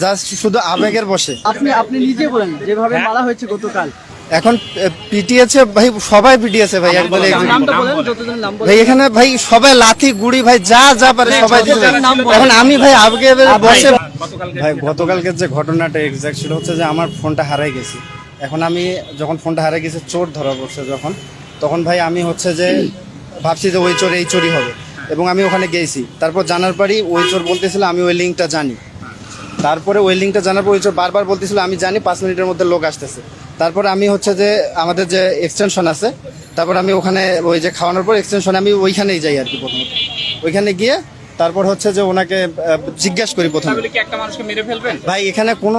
Just শুধু আবেগের বসে। আপনি আপনি নিজে বলেন যেভাবে হ্যাঁ। মারা হয়েছে গতকাল। এখন পিটিয়েছে ভাই সবাই পিটিয়েছে ভাই এক বলে একজন। নামটা বলেন যতজন নাম ভাই এখানে ভাই সবাই লাথি গুড়ি ভাই যা যা পারে সবাই দিচ্ছে এখন আমি ভাই আবেগে বসে ভাই গতকালকের যে ঘটনাটা এক্সাক্ট ছিল হচ্ছে যে আমার ফোনটা হারাই গেছি। এখন আমি যখন ফোনটা হারাই গেছে চোর ধরা পড়ছে যখন তখন ভাই আমি হচ্ছে যে ভাবছি যে ওই চোর এই চোরই হবে। এবং আমি ওখানে গেছি। তারপর জানার পরই ওই চোর বলতেছিল আমি ওই লিঙ্কটা জানি। তারপরে ওই লিঙ্কটা জানার পর বারবার বলতেছিল আমি জানি পাঁচ মিনিটের মধ্যে লোক আসতেছে। তারপর আমি হচ্ছে যে আমাদের যে এক্সটেনশন আছে তারপর আমি ওখানে ওই যে খাওয়ানোর পর এক্সটেনশনে আমি ওইখানেই যাই আর কি প্রথমত। ওইখানে গিয়ে তারপর হচ্ছে যে ওনাকে জিজ্ঞাসা করি প্রথমে। একটা মানুষকে মেরে ফেলবেন? ভাই এখানে কোনো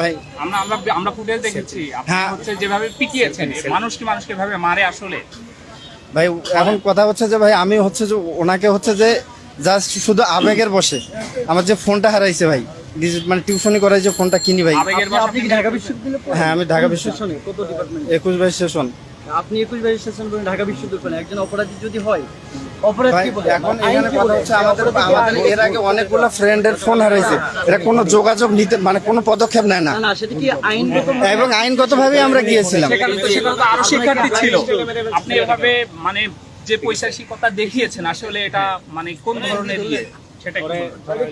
ভাই আমরা আমরা আমরা ফুটেজ দেখেছি। আপনি হ্যাঁ। হচ্ছে যেভাবে পিটিয়েছেন মানুষ কি মানুষকে ভাবে মারে আসলে। ভাই এখন কথা হচ্ছে যে ভাই আমি হচ্ছে যে ওনাকে হচ্ছে যে জাস্ট শুধু আবেগের বসে। আমার যে ফোনটা হারাইছে ভাই মানে টিউশনি করাই যে ফোনটা কিনি ভাই। আপনি- আপনি কি ঢাকা বিশ্ববিদ্যালয়ে হ্যাঁ, আমি ঢাকা বিশ্ব- কত ডিপার্টমেন্ট একুশ বাইশ সেশন। আপনি একুশ বাইশ সেশন পড়েন ঢাকা বিশ্ববিদ্যালয় একজন অপরাধী যদি হয় অপরাধ কি বলে? এখন এখানে কথা হচ্ছে আমাদের আমাদের এর আগে অনেকগুলো ফ্রেন্ডের ফোন হারাইছে। এরা কোনো যোগাযোগ নিতে মানে কোনো পদক্ষেপ নেয় না। না না সেটা কি আইনগত এবং আইনগতভাবে আমরা গিয়েছিলাম। সেখানে তো সেখানে তো আরও শিক্ষার্থী ছিল। আপনি এভাবে মানে যে পৈশাচিকতা দেখিয়েছেন আসলে এটা মানে কোন ধরনের ইয়ে? সেটা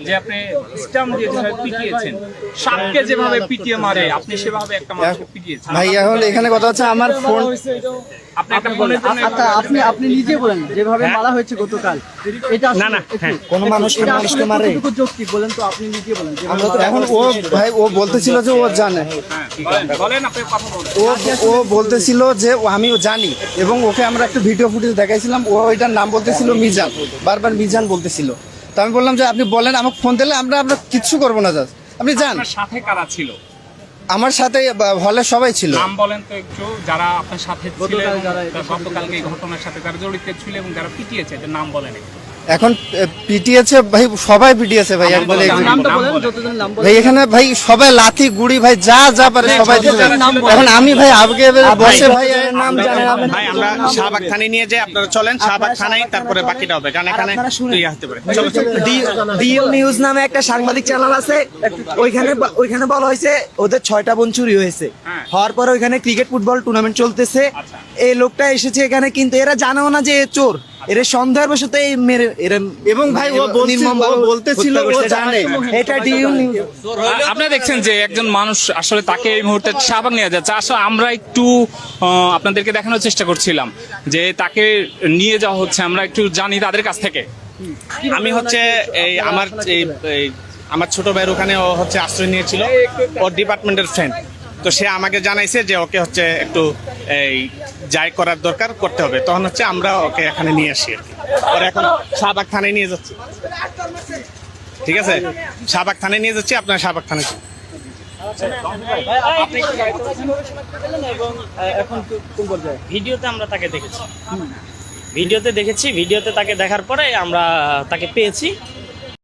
যে আপনি স্টাম্প দিয়ে যেভাবে পিটিয়েছেন সাপকে যেভাবে পিটিয়ে মারে আপনি সেভাবে একটা মানুষকে পিটিয়েছেন। ভাই এখন এখানে কথা হচ্ছে আমার ফোন আপনি একটা ফোনের জন্য আচ্ছা আপনি আপনি নিজে বলেন যেভাবে মারা হয়েছে গতকাল। এটা না না কোন মানুষ কোন মানুষকে মারে। বলেন তো আপনি নিজে বলেন এখন ও ভাই ও বলতেছিল যে ও জানে। হ্যাঁ, বলেন, বলেন আপনি কথা বলেন। ও ও বলতেছিল যে ও জানি এবং ওকে আমরা একটা ভিডিও ফুটেজ দেখাইছিলাম ও ওইটার নাম বলতেছিল মিজান বারবার মিজান বলতেছিল। তো আমি বললাম যে আপনি বলেন আমাকে ফোন দিলে আমরা আপনার কিচ্ছু করব না জাস্ট আপনি যান। আপনার সাথে কারা ছিল? আমার সাথে হলে সবাই ছিল। নাম বলেন তো একটু যারা আপনার সাথে ছিল যারা গতকালকে এই ঘটনার সাথে যারা জড়িত ছিল এবং যারা পিটিয়েছে এদের নাম বলেন একটু। এখন পিটিয়েছে ভাই সবাই পিটিয়েছে ভাই এক বলে একজন। নামটা নাম বলেন বলেন। যতজন নাম বলেন ভাই এখানে ভাই সবাই লাথি গুড়ি ভাই যা যা পারে সবাই বলেন। এখন আমি ভাই আবেগে বসে ভাই নাম জানেন ভাই আমরা শাহবাগ থানায় নিয়ে যাই আপনারা চলেন শাহবাগ থানায় তারপরে বাকিটা হবে কারণ এখানে ইয়ে হতে পারে। ডিএম নিউজ নামে একটা সাংবাদিক চ্যানেল আছে ওইখানে ওইখানে বলা হয়েছে ওদের ছয়টা বোন চুরি হয়েছে হ্যাঁ। হওয়ার পরে ওইখানে ক্রিকেট ফুটবল টুর্নামেন্ট চলতেছে আচ্ছা। এই লোকটা এসেছে এখানে কিন্তু এরা জানেও না যে চোর এরা সন্দেহের বশত মেরে এরা এবং ভাই ও নির্মমভাবে বলতেছিল ও জানে। এটা ডিএম নিউজ আপনারা দেখছেন যে একজন মানুষ আসলে তাকে এই মুহূর্তে শাহবাগ নিয়ে যাচ্ছে। আসলে আমরা একটু আপনাদেরকে দেখানোর চেষ্টা করছিলাম যে তাকে নিয়ে যাওয়া হচ্ছে। আমরা একটু জানি তাদের কাছ থেকে। আমি হচ্ছে এই আমার এই এই আমার ছোট ভাইয়ের ওখানে ও হচ্ছে আশ্রয় নিয়েছিল। ওর ডিপার্টমেন্টের ফ্রেন্ড তো সে আমাকে জানাইছে যে ওকে হচ্ছে একটু এই যাই করার দরকার করতে হবে। তখন হচ্ছে আমরা ওকে এখানে নিয়ে আসি আর কি। এখন শাহবাগ থানায় নিয়ে যাচ্ছি। ঠিক আছে? শাহবাগ থানায় নিয়ে যাচ্ছি, আপনার শাহবাগ থানায় ভিডিওতে আমরা তাকে দেখেছি। ভিডিওতে দেখেছি, ভিডিওতে তাকে দেখার পরে আমরা তাকে পেয়েছি।